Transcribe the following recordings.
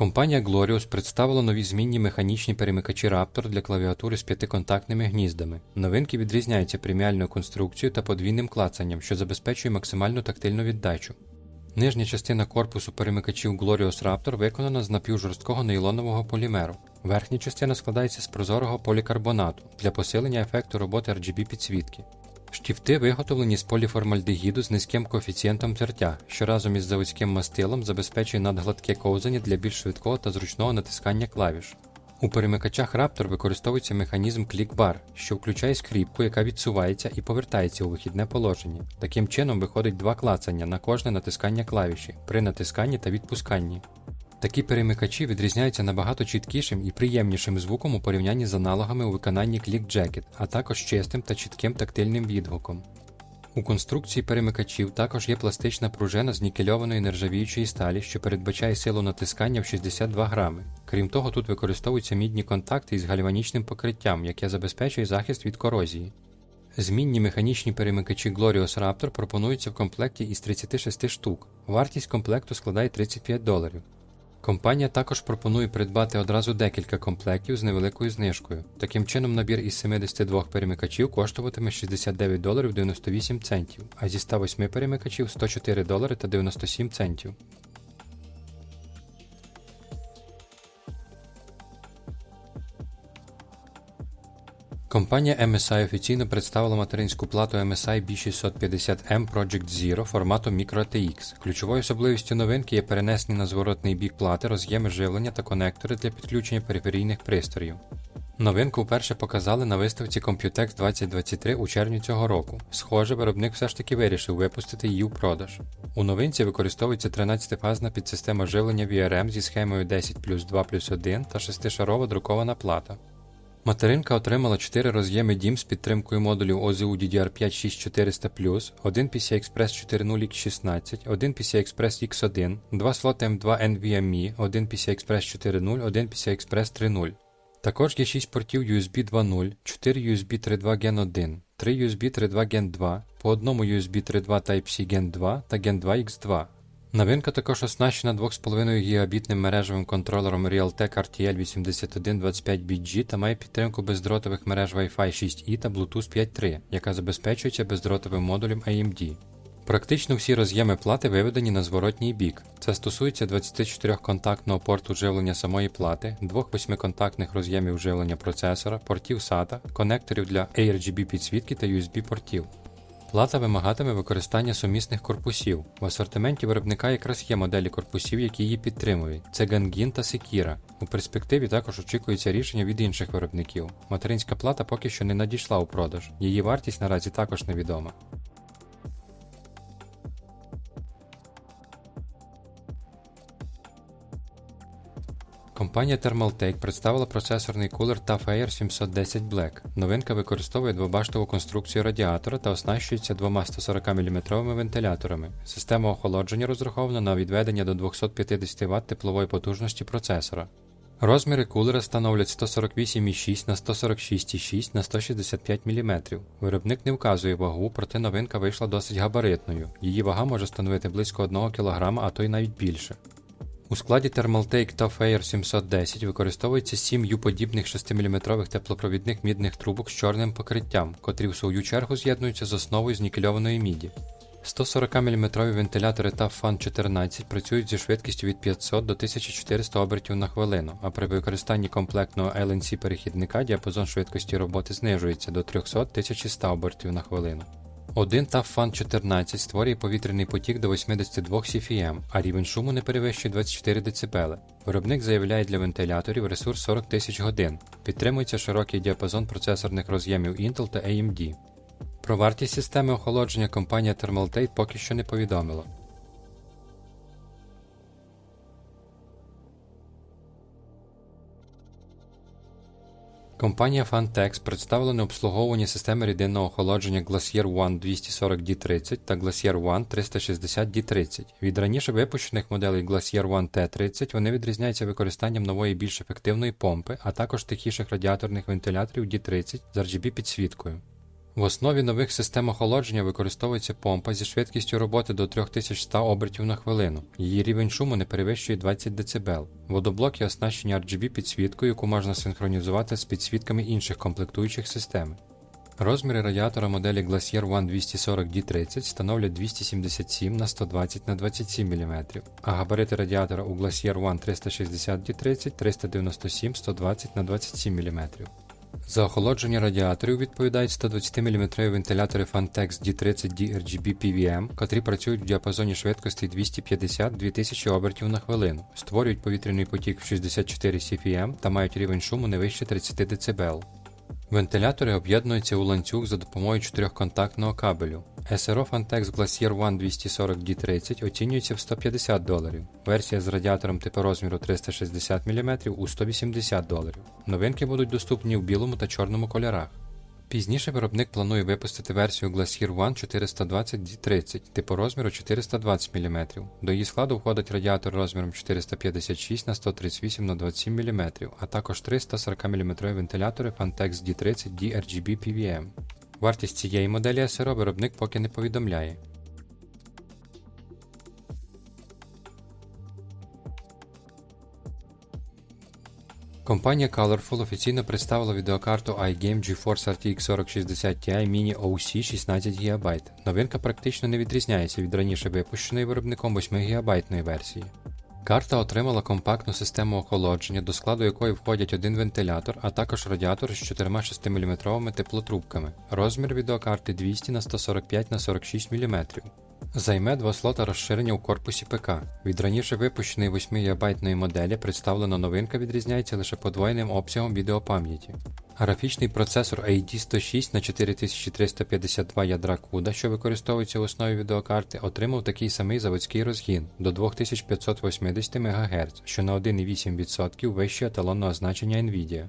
Компанія Glorious представила нові змінні механічні перемикачі Raptor для клавіатури з п'ятиконтактними гніздами. Новинки відрізняються преміальною конструкцією та подвійним клацанням, що забезпечує максимальну тактильну віддачу. Нижня частина корпусу перемикачів Glorious Raptor виконана з напівжорсткого нейлонового полімеру. Верхня частина складається з прозорого полікарбонату для посилення ефекту роботи RGB підсвітки. Штіфти виготовлені з поліформальдегіду з низьким коефіцієнтом тертя, що разом із заводським мастилом забезпечує надгладке ковзання для більш швидкого та зручного натискання клавіш. У перемикачах Raptor використовується механізм клік-бар, що включає скріпку, яка відсувається і повертається у вихідне положення. Таким чином виходить два клацання на кожне натискання клавіші при натисканні та відпусканні. Такі перемикачі відрізняються набагато чіткішим і приємнішим звуком у порівнянні з аналогами у виконанні Click Jacket, а також чистим та чітким тактильним відгуком. У конструкції перемикачів також є пластична пружина з нікельованої нержавіючої сталі, що передбачає силу натискання в 62 грами. Крім того, тут використовуються мідні контакти із гальванічним покриттям, яке забезпечує захист від корозії. Змінні механічні перемикачі Glorious Raptor пропонуються в комплекті із 36 штук. Вартість комплекту складає 35 доларів. Компанія також пропонує придбати одразу декілька комплектів з невеликою знижкою. Таким чином, набір із 72 перемикачів коштуватиме 69 доларів 98 центів, а зі 108 перемикачів 104 долари та 97 центів. Компанія MSI офіційно представила материнську плату MSI B650M Project Zero формату MicroATX. Ключовою особливістю новинки є перенесені на зворотний бік плати роз'єми живлення та конектори для підключення периферійних пристроїв. Новинку вперше показали на виставці Computex 2023 у червні цього року. Схоже, виробник все ж таки вирішив випустити її у продаж. У новинці використовується 13-фазна підсистема живлення VRM зі схемою 10 плюс 2 плюс 1 та 6-шарова друкована плата. Материнка отримала 4 роз'єми DIMM з підтримкою модулів OZU DDR5 6400 один PCI Express 4.0 X16, один PCI Express X1, 2 слоти M2 NVMe, один PCI Express 4.0, один PCI Express 3.0. Також є 6 портів USB 2.0, 4 USB 3.2 Gen 1, 3 USB 3.2 Gen 2, по одному USB 3.2 Type-C Gen 2 та Gen 2 X2. Новинка також оснащена 2,5 гігабітним мережевим контролером Realtek RTL 8125BG та має підтримку бездротових мереж Wi-Fi 6E та Bluetooth 5.3, яка забезпечується бездротовим модулем AMD. Практично всі роз'єми плати виведені на зворотній бік. Це стосується 24-контактного порту живлення самої плати, двох 8-контактних роз'ємів живлення процесора, портів SATA, конекторів для ARGB підсвітки та USB портів. Плата вимагатиме використання сумісних корпусів. В асортименті виробника якраз є моделі корпусів, які її підтримують. Це ганґін та Секіра. У перспективі також очікується рішення від інших виробників. Материнська плата поки що не надійшла у продаж. Її вартість наразі також невідома. Компанія Thermaltake представила процесорний кулер TUF Air 710 Black. Новинка використовує двобаштову конструкцію радіатора та оснащується двома 140 мм вентиляторами. Система охолодження розрахована на відведення до 250 Вт теплової потужності процесора. Розміри кулера становлять 148,6 на 146,6 на 165 мм. Виробник не вказує вагу, проте новинка вийшла досить габаритною. Її вага може становити близько 1 кг, а то й навіть більше. У складі Thermaltake TUF Air 710 використовується 7 Ю-подібних 6-мм теплопровідних мідних трубок з чорним покриттям, котрі в свою чергу з'єднуються з основою з нікельованої міді. 140 мм вентилятори TUF Fan 14 працюють зі швидкістю від 500 до 1400 обертів на хвилину, а при використанні комплектного LNC перехідника діапазон швидкості роботи знижується до 300-1100 обертів на хвилину. Один TAF 14 створює повітряний потік до 82 CFM, а рівень шуму не перевищує 24 дБ. Виробник заявляє для вентиляторів ресурс 40 тисяч годин. Підтримується широкий діапазон процесорних роз'ємів Intel та AMD. Про вартість системи охолодження компанія Thermaltate поки що не повідомила. Компанія Fantex представила необслуговувані системи рідинного охолодження Glacier One 240D30 та Glacier One 360D30. Від раніше випущених моделей Glacier One T30 вони відрізняються використанням нової більш ефективної помпи, а також тихіших радіаторних вентиляторів D30 з RGB підсвіткою. В основі нових систем охолодження використовується помпа зі швидкістю роботи до 3100 обертів на хвилину. Її рівень шуму не перевищує 20 дБ. Водоблоки оснащені RGB підсвіткою, яку можна синхронізувати з підсвітками інших комплектуючих систем. Розміри радіатора моделі Glacier One 240D30 становлять 277 на 120 на 27 мм, а габарити радіатора у Glacier One 360D30 397 120 на 27 мм. За охолодження радіаторів відповідають 120-мм вентилятори Fantex D30D RGB PVM, котрі працюють в діапазоні швидкості 250-2000 обертів на хвилину, створюють повітряний потік в 64 CPM та мають рівень шуму не вище 30 дБ. Вентилятори об'єднуються у ланцюг за допомогою чотирьохконтактного кабелю. SRO Fantex Glacier One 240D30 оцінюється в 150 доларів. Версія з радіатором типу розміру 360 мм у 180 доларів. Новинки будуть доступні в білому та чорному кольорах. Пізніше виробник планує випустити версію Glacier One 420D30 типу розміру 420 мм. До її складу входить радіатор розміром 456 на 138 на 27 мм, а також 340 мм вентилятори Fantex D30 DRGB PVM. Вартість цієї моделі СРО виробник поки не повідомляє. Компанія Colorful офіційно представила відеокарту iGame GeForce RTX 4060 Ti Mini OC 16 ГБ. Новинка практично не відрізняється від раніше випущеної виробником 8 ГБ версії. Карта отримала компактну систему охолодження, до складу якої входять один вентилятор, а також радіатор з 4 6 мм теплотрубками. Розмір відеокарти 200 на 145 на 46 мм. Займе два слота розширення у корпусі ПК. Від раніше випущеної 8 ГБ моделі представлена новинка відрізняється лише подвоєним обсягом відеопам'яті. Графічний процесор AD106 на 4352 ядра CUDA, що використовується в основі відеокарти, отримав такий самий заводський розгін до 2580 МГц, що на 1,8% вище еталонного значення NVIDIA.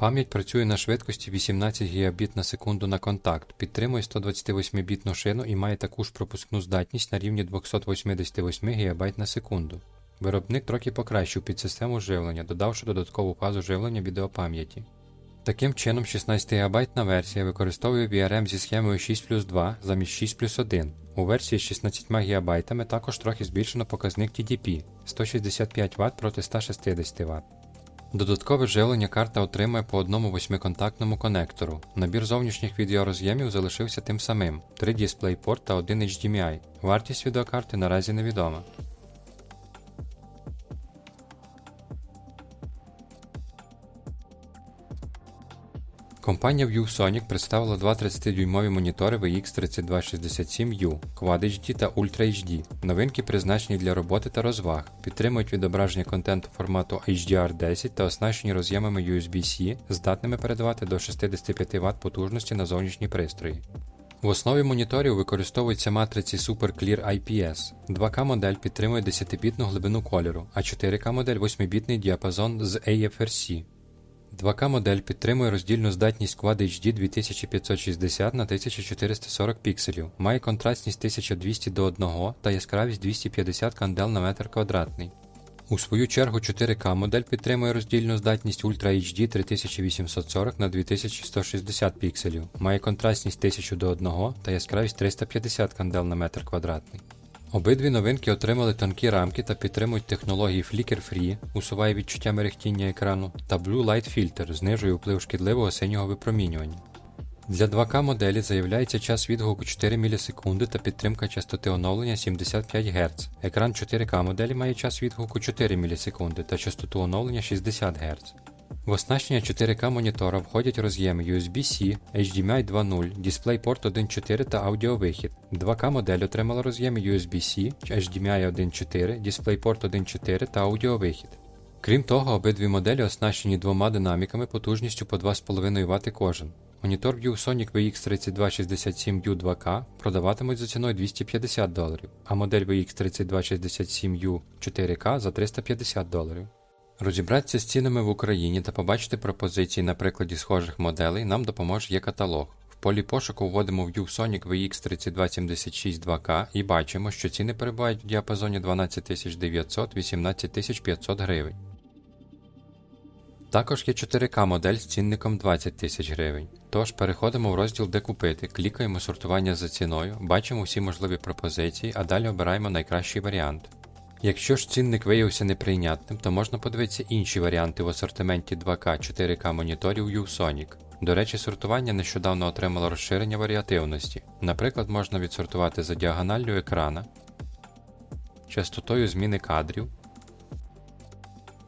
Пам'ять працює на швидкості 18 ГБ на секунду на контакт, підтримує 128-бітну шину і має таку ж пропускну здатність на рівні 288 ГБ на секунду. Виробник трохи покращив підсистему живлення, додавши додаткову фазу живлення відеопам'яті. Таким чином, 16 ГБ версія використовує VRM зі схемою 6 плюс 2 замість 6 плюс 1. У версії з 16 ГБ також трохи збільшено показник TDP 165 Вт проти 160 Вт. Додаткове живлення карта отримує по одному восьмиконтактному конектору. Набір зовнішніх відеороз'ємів залишився тим самим: 3 DisplayPort та 1 HDMI. Вартість відеокарти наразі невідома. Компанія ViewSonic представила два 30-дюймові монітори VX3267U, Quad HD та Ultra HD. Новинки призначені для роботи та розваг, підтримують відображення контенту формату HDR10 та оснащені роз'ємами USB-C, здатними передавати до 65 Вт потужності на зовнішні пристрої. В основі моніторів використовуються матриці Super Clear IPS. 2К модель підтримує 10-бітну глибину кольору, а 4К модель 8-бітний діапазон з AFRC. 2К модель підтримує роздільну здатність Quad HD 2560 на 1440 пікселів, має контрастність 1200 до 1 та яскравість 250 кандел на метр квадратний. У свою чергу 4К модель підтримує роздільну здатність Ultra HD 3840 на 2160 пікселів, має контрастність 1000 до 1 та яскравість 350 кандел на метр квадратний. Обидві новинки отримали тонкі рамки та підтримують технології Flicker Free, усуває відчуття мерехтіння екрану, та Blue Light Filter, знижує вплив шкідливого синього випромінювання. Для 2К моделі заявляється час відгуку 4 мс та підтримка частоти оновлення 75 Гц. Екран 4К моделі має час відгуку 4 мс та частоту оновлення 60 Гц. В оснащення 4К монітора входять роз'єми USB-C, HDMI 2.0, DisplayPort 1.4 та аудіовихід. 2К модель отримала роз'єми USB-C, HDMI 1.4, DisplayPort 1.4 та аудіовихід. Крім того, обидві моделі оснащені двома динаміками потужністю по 2,5 Вт кожен. Монітор ViewSonic VX3267U 2K продаватимуть за ціною 250 доларів, а модель VX3267U 4K за 350 доларів. Розібратися з цінами в Україні та побачити пропозиції на прикладі схожих моделей нам допоможе є каталог. В полі пошуку вводимо ViewSonic VX3276 2K і бачимо, що ціни перебувають в діапазоні 12900-18500 гривень. Також є 4К модель з цінником 20 тисяч гривень. Тож переходимо в розділ Де купити, клікаємо сортування за ціною, бачимо всі можливі пропозиції, а далі обираємо найкращий варіант. Якщо ж цінник виявився неприйнятним, то можна подивитися інші варіанти в асортименті 2К 4К моніторів ViewSonic. До речі, сортування нещодавно отримало розширення варіативності. Наприклад, можна відсортувати за діагоналлю екрана, частотою зміни кадрів,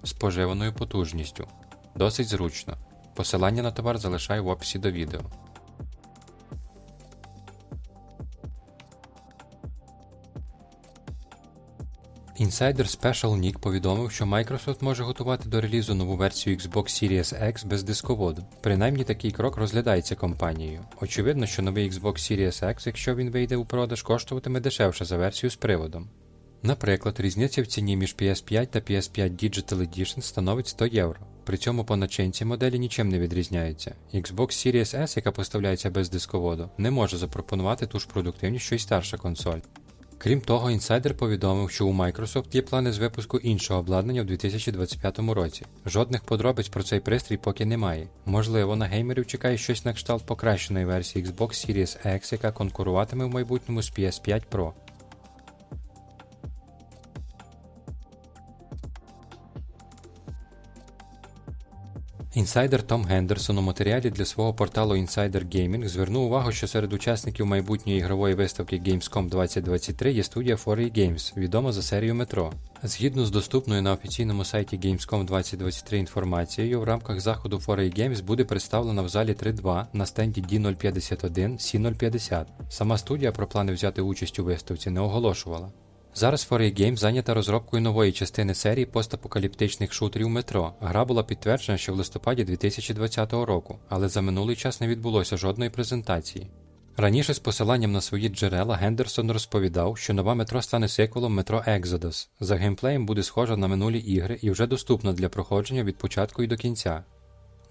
споживаною потужністю. Досить зручно. Посилання на товар залишаю в описі до відео. Insider Special Nick повідомив, що Microsoft може готувати до релізу нову версію Xbox Series X без дисководу. Принаймні такий крок розглядається компанією. Очевидно, що новий Xbox Series X, якщо він вийде у продаж, коштуватиме дешевше за версію з приводом. Наприклад, різниця в ціні між PS5 та PS5 Digital Edition становить 100 євро. При цьому по начинці моделі нічим не відрізняються. Xbox Series S, яка поставляється без дисководу, не може запропонувати ту ж продуктивність, що й старша консоль. Крім того, інсайдер повідомив, що у Microsoft є плани з випуску іншого обладнання в 2025 році. Жодних подробиць про цей пристрій поки немає. Можливо, на геймерів чекає щось на кшталт покращеної версії Xbox Series X, яка конкуруватиме в майбутньому з PS5 Pro. Інсайдер Том Гендерсон у матеріалі для свого порталу Insider Gaming звернув увагу, що серед учасників майбутньої ігрової виставки Gamescom 2023 є студія 4A Games, відома за серію Метро. Згідно з доступною на офіційному сайті Gamescom 2023 інформацією, в рамках заходу 4A Games буде представлена в залі 3.2 на стенді D051 C050. Сама студія про плани взяти участь у виставці не оголошувала. Зараз 4A Games зайнята розробкою нової частини серії постапокаліптичних шутерів метро. Гра була підтверджена ще в листопаді 2020 року, але за минулий час не відбулося жодної презентації. Раніше з посиланням на свої джерела Гендерсон розповідав, що нова метро стане сиквелом метро Exodus. За геймплеєм буде схожа на минулі ігри і вже доступна для проходження від початку і до кінця.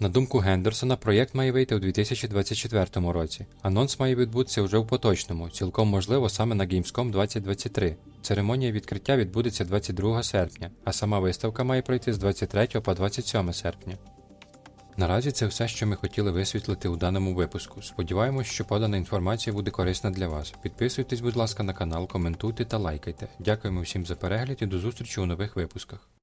На думку Гендерсона, проєкт має вийти у 2024 році. Анонс має відбутися вже в поточному, цілком можливо саме на Gamescom 2023. Церемонія відкриття відбудеться 22 серпня, а сама виставка має пройти з 23 по 27 серпня. Наразі це все, що ми хотіли висвітлити у даному випуску. Сподіваємось, що подана інформація буде корисна для вас. Підписуйтесь, будь ласка, на канал, коментуйте та лайкайте. Дякуємо всім за перегляд і до зустрічі у нових випусках.